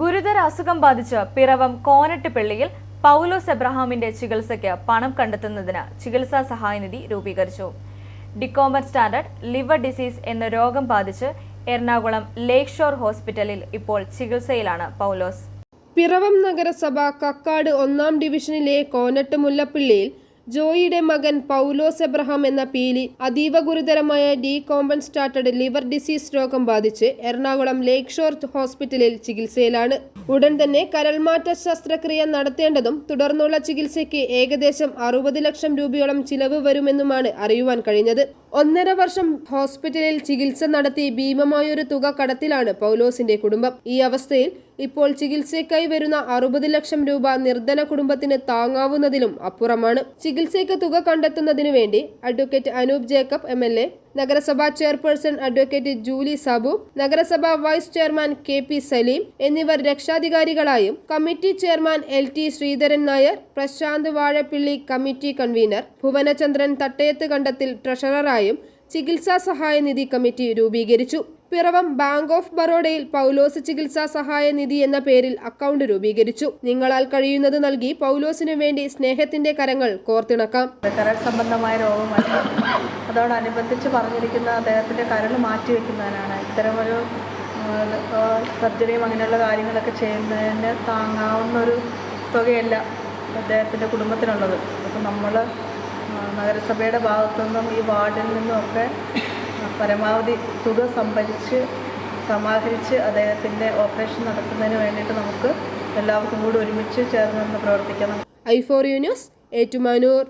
ഗുരുതര അസുഖം ബാധിച്ച് പിറവം കോനട്ടുപള്ളിയിൽ പൗലോസ് എബ്രഹാമിന്റെ ചികിത്സയ്ക്ക് പണം കണ്ടെത്തുന്നതിന് ചികിത്സാ സഹായനിധി രൂപീകരിച്ചു. ഡിക്കോമർ സ്റ്റാൻഡേർഡ് ലിവർ ഡിസീസ് എന്ന രോഗം ബാധിച്ച് എറണാകുളം ലേക്ക് ഷോർ ഹോസ്പിറ്റലിൽ ഇപ്പോൾ ചികിത്സയിലാണ് പൗലോസ്. പിറവം നഗരസഭ കക്കാട് ഒന്നാം ഡിവിഷനിലെ കോനട്ട് മുല്ലപ്പള്ളിയിൽ ജോയിയുടെ മകൻ പൗലോസ് എബ്രഹാം എന്ന പീലി അതീവ ഗുരുതരമായ ഡി കോമ്പൻസ്റ്റാറ്റഡ് ലിവർ ഡിസീസ് രോഗം ബാധിച്ച് എറണാകുളം ലേക്ക് ഷോർ ഹോസ്പിറ്റലിൽ ചികിത്സയിലാണ്. ഉടൻ തന്നെ കരൾമാറ്റ ശസ്ത്രക്രിയ നടത്തേണ്ടതും തുടർന്നുള്ള ചികിത്സയ്ക്ക് ഏകദേശം അറുപത് ലക്ഷം രൂപയോളം ചിലവ് വരുമെന്നുമാണ് അറിയുവാൻ കഴിഞ്ഞത്. ഒന്നര വർഷം ഹോസ്പിറ്റലിൽ ചികിത്സ നടത്തി ഭീമമായൊരു തുക കടത്തിലാണ് പൗലോസിന്റെ കുടുംബം. ഈ അവസ്ഥയിൽ ഇപ്പോൾ ചികിത്സയ്ക്കായി വരുന്ന അറുപത് ലക്ഷം രൂപ നിർധന കുടുംബത്തിന് താങ്ങാവുന്നതിലും അപ്പുറമാണ്. ചികിത്സയ്ക്ക് തുക കണ്ടെത്തുന്നതിനു വേണ്ടി അഡ്വക്കേറ്റ് അനൂപ് ജേക്കബ് എം നഗരസഭാ ചെയർപേഴ്സൺ അഡ്വക്കേറ്റ് ജൂലി സാബു നഗരസഭാ vice chairman K P Saleem എന്നിവർ രക്ഷാധികാരികളായും committee chairman L T Sreedharan Nair Prashanth Vazhappilly committee convener Bhuvanachandran Thattayath Kandathil ട്രഷററായും ചികിത്സാ സഹായ നിധി കമ്മിറ്റി രൂപീകരിച്ചു. പിറവം ബാങ്ക് ഓഫ് ബറോഡയിൽ പൗലോസ് ചികിത്സാ സഹായ നിധി എന്ന പേരിൽ അക്കൗണ്ട് രൂപീകരിച്ചു. നിങ്ങളാൽ കഴിയുന്നത് നൽകി പൗലോസിനു വേണ്ടി സ്നേഹത്തിന്റെ കരങ്ങൾ കോർത്തിണക്കാം. സംബന്ധമായ രോഗമാണ് അതോടനുബന്ധിച്ച് പറഞ്ഞിരിക്കുന്ന അദ്ദേഹത്തിന്റെ കരൾ മാറ്റിവെക്കുന്നതിനാണ് ഇത്തരമൊരു സർജറിയും അങ്ങനെയുള്ള കാര്യങ്ങളൊക്കെ ചെയ്യുന്നതിന് താങ്ങാവുന്ന ഒരു തുകയല്ല അദ്ദേഹത്തിന്റെ കുടുംബത്തിനുള്ളത്. അപ്പോൾ നമ്മൾ നഗരസഭയുടെ ഭാഗത്തു നിന്നും ഈ വാർഡിൽ നിന്നുമൊക്കെ പരമാവധി തുക സംഭരിച്ച് സമാഹരിച്ച് അദ്ദേഹത്തിന്റെ ഓപ്പറേഷൻ നടത്തുന്നതിന് വേണ്ടിയിട്ട് നമുക്ക് എല്ലാവർക്കും കൂടി ഒരുമിച്ച് ചേർന്ന് പ്രവർത്തിക്കണം I four U news Ettumanoor.